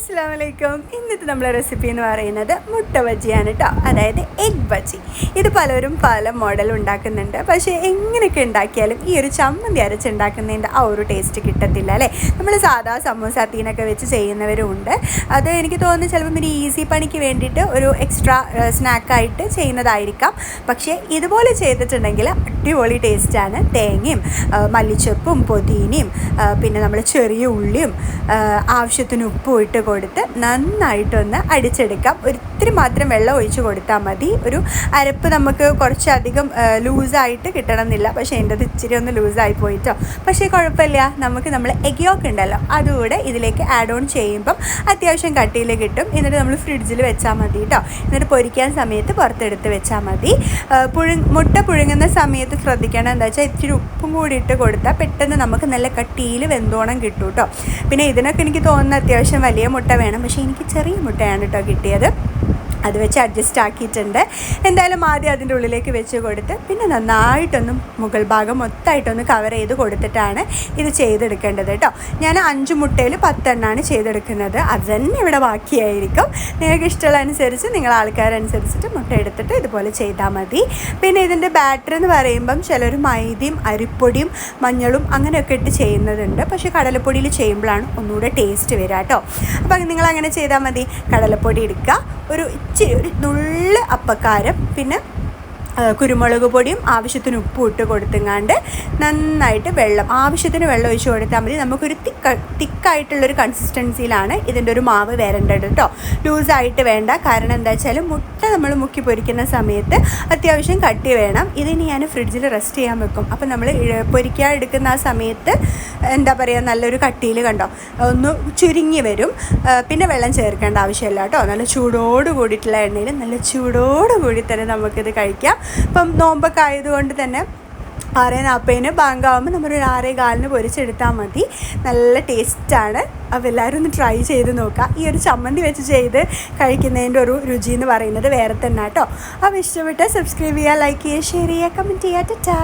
അസ്സാം വലൈക്കും ഇന്നത്തെ നമ്മളെ റെസിപ്പി എന്ന് പറയുന്നത് മുട്ട ബജിയാണ് കേട്ടോ അതായത് എഗ് ബജി. ഇത് പലരും പല മോഡൽ ഉണ്ടാക്കുന്നുണ്ട്. പക്ഷേ എങ്ങനെയൊക്കെ ഉണ്ടാക്കിയാലും ഈ ഒരു ചമ്മന്തി അരച്ചുണ്ടാക്കുന്നതിന്റെ ആ ഒരു ടേസ്റ്റ് കിട്ടത്തില്ല അല്ലേ? നമ്മൾ സാധാ സമൂസ തീനൊക്കെ വെച്ച് ചെയ്യുന്നവരും ഉണ്ട് അത് എനിക്ക് തോന്നുന്നു ചിലപ്പം ഒരു ഈസി പണിക്ക് വേണ്ടിയിട്ട് ഒരു എക്സ്ട്രാ സ്നാക്കായിട്ട് ചെയ്യുന്നതായിരിക്കാം. പക്ഷേ ഇതുപോലെ ചെയ്തിട്ടുണ്ടെങ്കിൽ അടിപൊളി ടേസ്റ്റാണ് തേങ്ങയും മല്ലിച്ചപ്പും പൊതിനയും പിന്നെ നമ്മൾ ചെറിയ ഉള്ളിയും ആവശ്യത്തിന് ഉപ്പും ഇട്ട് കൊടുത്ത് നന്നായിട്ടൊന്ന് അടിച്ചെടുക്കാം. ഒരിത്തിരി മാത്രം വെള്ളം ഒഴിച്ച് കൊടുത്താൽ മതി. ഒരു അരപ്പ് നമുക്ക് കുറച്ചധികം ലൂസായിട്ട് കിട്ടണമെന്നില്ല. പക്ഷേ എന്റെ അത് ഇച്ചിരി ഒന്ന് ലൂസായി പോയിട്ടോ. പക്ഷേ കുഴപ്പമില്ല. നമുക്ക് നമ്മൾ എഗിയോക്ക് ഉണ്ടല്ലോ അതുകൂടെ ഇതിലേക്ക് ആഡ് ഓൺ ചെയ്യുമ്പം അത്യാവശ്യം കട്ടിയിൽ കിട്ടും. എന്നിട്ട് നമ്മൾ ഫ്രിഡ്ജിൽ വെച്ചാൽ മതി കേട്ടോ എന്നിട്ട് പൊരിക്കാൻ സമയത്ത് പുറത്തെടുത്ത് വെച്ചാൽ മതി. പുഴു മുട്ട പുഴുങ്ങുന്ന സമയത്ത് ശ്രദ്ധിക്കണം. എന്താ വെച്ചാൽ ഇച്ചിരി ഉപ്പും കൂടി ഇട്ട് കൊടുത്താൽ പെട്ടെന്ന് നമുക്ക് നല്ല കട്ടിയിൽ വെന്തോണം കിട്ടും കേട്ടോ പിന്നെ ഇതിനൊക്കെ എനിക്ക് തോന്നുന്ന അത്യാവശ്യം വലിയ വേണം. പക്ഷേ എനിക്ക് ചെറിയ മുട്ടയാണ് കേട്ടോ കിട്ടിയത്. അത് വെച്ച് അഡ്ജസ്റ്റ് ആക്കിയിട്ടുണ്ട്. എന്തായാലും ആദ്യം അതിന്റെ ഉള്ളിലേക്ക് വെച്ച് കൊടുത്ത് പിന്നെ നന്നായിട്ടൊന്നും മുകൾ ഭാഗം മൊത്തമായിട്ടൊന്ന് കവർ ചെയ്ത് കൊടുത്തിട്ടാണ് ഇത് ചെയ്തെടുക്കേണ്ടത് കേട്ടോ. ഞാൻ അഞ്ച് മുട്ടയിൽ പത്തെണ്ണമാണ് ചെയ്തെടുക്കുന്നത്. അത് തന്നെ ഇവിടെ ബാക്കിയായിരിക്കും. നിങ്ങൾക്ക് ഇഷ്ടമുള്ള അനുസരിച്ച് നിങ്ങൾ ആൾക്കാരനുസരിച്ചിട്ട് മുട്ട എടുത്തിട്ട് ഇതുപോലെ ചെയ്താൽ മതി. പിന്നെ ഇതിന്റെ ബാറ്റർ എന്ന് പറയുമ്പം ചിലർ മൈദയും അരിപ്പൊടിയും മഞ്ഞളും അങ്ങനെയൊക്കെ ഇട്ട് ചെയ്യുന്നതുണ്ട്. പക്ഷേ കടലപ്പൊടിയിൽ ചെയ്യുമ്പോഴാണ് ഒന്നുകൂടെ ടേസ്റ്റ് വരിക കേട്ടോ. അപ്പം നിങ്ങൾ അങ്ങനെ ചെയ്താൽ മതി. കടലപ്പൊടി എടുക്കുക ഒരു ഇച്ചിരി ഒരു നുള്ള് അപ്പക്കാരം. പിന്നെ കുരുമുളക് പൊടിയും ആവശ്യത്തിന് ഉപ്പും ഇട്ട് കൊടുത്തുങ്ങാണ്ട് നന്നായിട്ട് വെള്ളം ആവശ്യത്തിന് വെള്ളം ഒഴിച്ച് കൊടുത്താൽ മതി. നമുക്കൊരു തിക്ക തിക്കായിട്ടുള്ളൊരു കൺസിസ്റ്റൻസിയിലാണ് ഇതിന്റെ ഒരു മാവ് വരേണ്ടത് കേട്ടോ ലൂസായിട്ട് വേണ്ട. കാരണം എന്താ വെച്ചാൽ മുട്ട നമ്മൾ മുക്കി പൊരിക്കുന്ന സമയത്ത് അത്യാവശ്യം കട്ടി വേണം. ഇതിനി ഞാൻ ഫ്രിഡ്ജിൽ റെസ്റ്റ് ചെയ്യാൻ വെക്കും. അപ്പം നമ്മൾ പൊരിക്കാൻ എടുക്കുന്ന ആ സമയത്ത് എന്താ പറയുക നല്ലൊരു കട്ടിയിൽ കണ്ടോ ഒന്ന് ചുരുങ്ങി വരും. പിന്നെ വെള്ളം ചേർക്കേണ്ട ആവശ്യമില്ല കേട്ടോ നല്ല ചൂടോട് കൂടിയിട്ടുള്ള എണ്ണയിൽ നല്ല ചൂടോട് കൂടി തന്നെ നമുക്കിത് കഴിക്കാം. ഇപ്പം നോമ്പൊക്കെ ആയതുകൊണ്ട് തന്നെ ആറേ നാൽപ്പതിന് ബാങ്കാവുമ്പോൾ നമ്മളൊരു ആറേ കാലിന് പൊരിച്ചെടുത്താൽ മതി. നല്ല ടേസ്റ്റാണ്. അപ്പോൾ എല്ലാവരും ഒന്ന് ട്രൈ ചെയ്ത് നോക്കുക. ഈ ഒരു ചമ്മന്തി വെച്ച് ചെയ്ത് കഴിക്കുന്നതിന്റെ ഒരു രുചി എന്ന് പറയുന്നത് വേറെ തന്നെ കേട്ടോ അപ്പോൾ ഇഷ്ടപ്പെട്ടാൽ സബ്സ്ക്രൈബ് ചെയ്യുക ലൈക്ക് ചെയ്യുക ഷെയർ ചെയ്യുക കമന്റ് ചെയ്യുക. ടാ